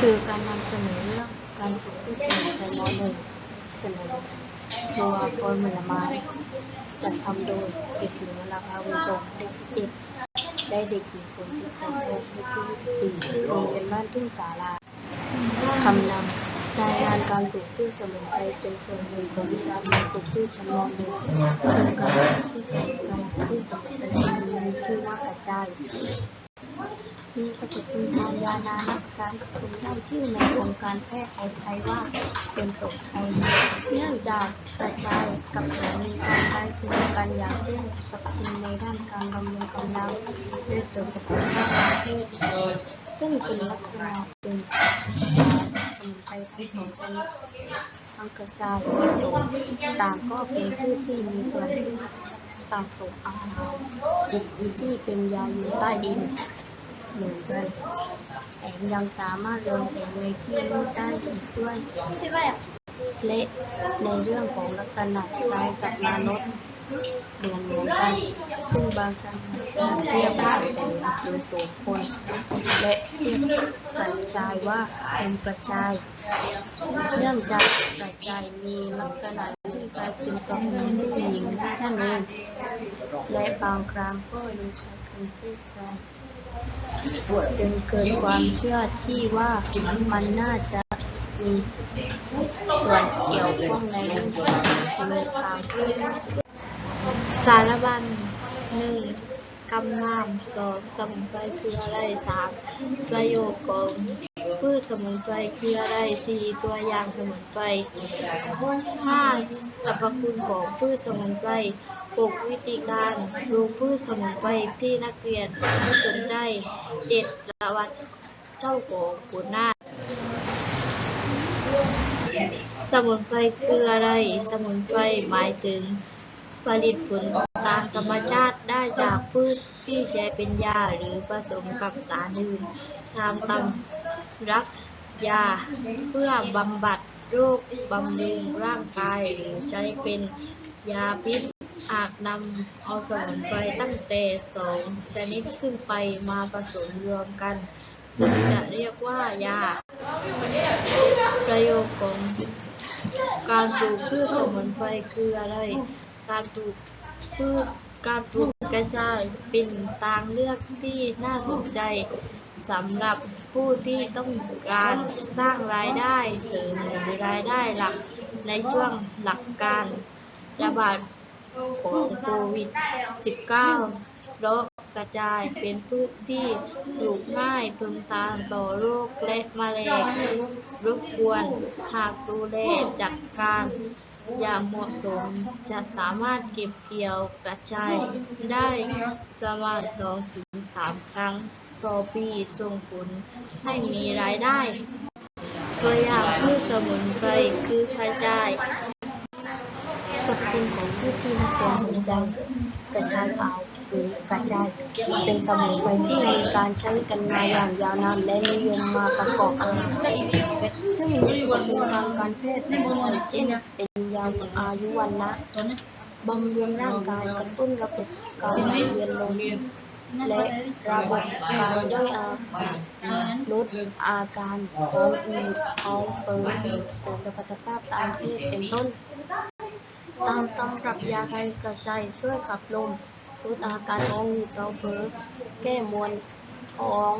คือการนำเสนอเรื่องการปลูกพืชสมุนไพรมหนึ่งเสนอตัวพลผลไม้จัดทำโดยเด็กหญิงราภาวุโสเลขที่เจ็ดได้เด็กหญิงคนที่เขาพบเลขที่ยี่จีโรงเรียนบ้านทุ่งสาราคำนำรายงานการปลูกพืชสมุนไพรเป็นส่วนหนึ่งของวิชาการปลูกพืชชั้นมหนึ่งโครงการพืชสมุนไพรพืชสมุนไพรชนิดนี้มีชื่อว่ากระจาย มีสรรพคุณทางยานานักการคุมได้ชื่อในวงการแพทย์ไทยว่าเป็นโสมไทย เนื่องจากกระจายกับแผลมีความคล้ายคลึงกันอย่างเช่นสรรพคุณในด้านการบำรุงกำลังและสริมสรรพคุณด้านการเพศซึ่งเป็นลักษณะเป็นสมุนไพรทั้งสองชนิดทั้งกระชายและโสมต่างก็เป็นพืชที่มีส่วนที่สะสมอาหารที่เป็นยาอยู่ใต้ดิน เหมือนกันแถมยังสามารถเรืองแสงในที่มืดได้อีกด้วยและในเรื่องของลักษณะคล้ายกับมนุษย์เหมือนเหมือนกันซึ่งบางครั้งจะเรียกว่าแสงหรือโสมพลและเรียกกระชายว่าเป็นกระชาย เนื่องจากกระชายมีลักษณะที่คล้ายคลึงกับผู้หญิงนั่นเองและบางครั้งก็ยังใช้คำพูดชาย จึงเกิดความเชื่อที่ว่ามันน่าจะมีส่วนเกี่ยวข้องในเรื่องของในทางพืชสารบัญหนึ่งกำนามสองสมุนไพรคืออะไรสามประโยชน์ของพืชสมุนไพรคืออะไรสี่ตัวอย่างสมุนไพรห้าสรรพคุณของพืชสมุนไพร หกวิธีการปลูกพืชสมุนไพรที่นักเรียนสนใจเจ็ดระวัตเจ้าของขุนนาสมุนไพรคืออะไร สมุนไพรหมายถึง ผลิตผลตามธรรมชาติได้จากพืชที่ใช้เป็นยาหรือผสมกับสารอื่นตามตำรับยาเพื่อบำบัดโรคบำรุงร่างกายหรือใช้เป็นยาพิษ อาจนำเอาสมุนไพรตั้งแต่สองชนิดขึ้นไปมาผสมรวมกัน ซึ่งจะเรียกว่ายา ประโยชน์ของการปลูกพืชสมุนไพรคืออะไร การปลูกพืชการปลูกกระชายเป็นทางเลือกที่น่าสนใจสำหรับผู้ที่ต้องการสร้างรายได้เสริมหรือรายได้หลักในช่วงหลักการระบาด ของโควิด -19 โรคกระจายเป็นพืชที่ปลูกง่ายทนทานต่อโรคและแมลงรบกวน หากดูแลจัดการอย่างเหมาะสมจะสามารถเก็บเกี่ยวกระชายได้ประมาณ 2-3 ครั้งต่อปีส่งผลให้มีรายได้ ตัวอย่างพืชสมุนไพรคือกระชาย คุณของพืชที่นักเรียนสนใจกระชายขาวหรือกระชายเป็นสมุนไพรที่มีการใช้กันมาอย่างยาวนานและนิยมมาประกอบอาหารซึ่งมีส่วนในทางการแพทย์อย่างเช่นเป็นยาอายุวันนะบำรุงร่างกายกระตุ้นระบบการไหลเวียนโลหิตและระบบการย่อยอาหารลดอาการท้องอืดท้องเฟ้อเสริมสมรรถภาพทางเพศเป็นต้น ตามตำรับยาไทยกระชายช่วยขับลมลดอาการท้องอืดท้องเฟ้อแก้มวนท้อง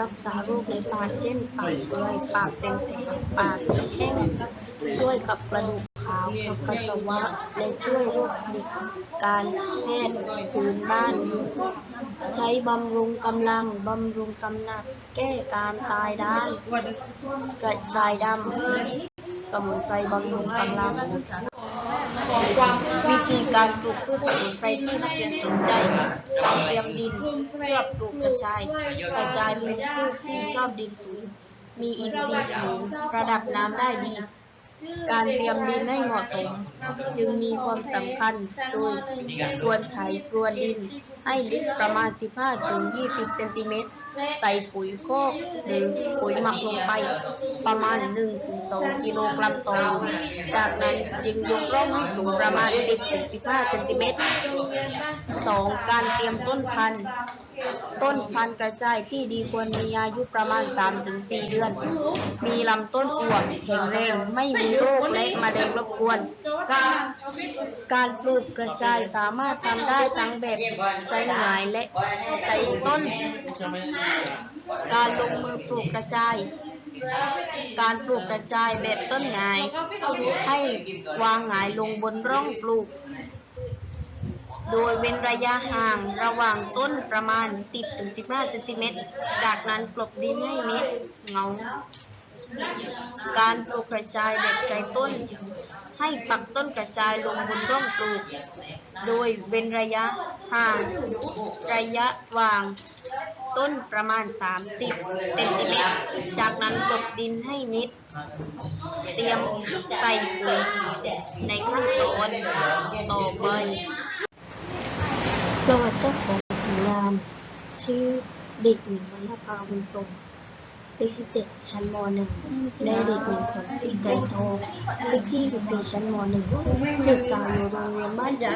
รักษาโรคในปากเช่นปากเปื่อยปากเป็นแผลปากแห้งช่วยกับกระดูกขาวกับปัสสาวะและช่วยโรคเด็กการแพทย์พื้นบ้าน ใช้บำรุงกำลังบำรุงกำหนัดแก้การตายได้กระชายดำสมุนไพรบำรุงกำลัง วิธีการปลูกพืชสมุนไพรที่นักเรียนสนใจการเตรียมดินเพื่อปลูกกระชาย กระชายเป็นพืชที่ชอบดินสูง มีอินทรีย์สูงระดับน้ำได้ดี การเตรียมดินให้เหมาะสม จึงมีความสำคัญโดยควรไถพรวนดินให้ลึกประมาณ 15-20 เซนติเมตร ใส่ปุ๋ยโคกหรือปุ๋ยหมักลงไป ประมาณ 1-2กิโลกรัมต่อจากนั้นจึงยกร่องให้สูงประมาณ 10-15 เซนติเมตร 2. การเตรียมต้นพันธุ์ ต้นพันธุ์กระจายที่ดีควรมีอายุประมาณ 3-4 เดือน มีลำต้นอวบแข็งแรง ไม่มีโรคและแมลงรบกวน การปลูกกระชายสามารถทำได้ทั้งแบบใช้หงายและใช้ต้น การลงมือปลูกกระชาย การปลูกกระชายแบบต้นหงาย ให้วางหงายลงบนร่องปลูก โดยเว้นระยะห่างระหว่างต้นประมาณ 10-15เซนติเมตร จากนั้นกลบดินให้มิดเงา การปลูกกระชายแบบใช้ต้น ให้ปักต้นกระชายลงบนร่องปลูก โดยเว้นระยะห่างระยะวาง ต้นประมาณ 30เซนติเมตร จากนั้นกลบดินให้มิด เตรียมใส่ปุ๋ยในขั้นตอนต่อไปประวัติเจ้าของผลงาน ชื่อเด็กหญิงวรรณภาบุญทรงเลขที่เจ็ดชั้นมหนึ่งและเด็กหญิงขวัญติไกรทองเลขที่สิบสี่ชั้นมหนึ่งศึกษาอยู่โรงเรียนบ้านยา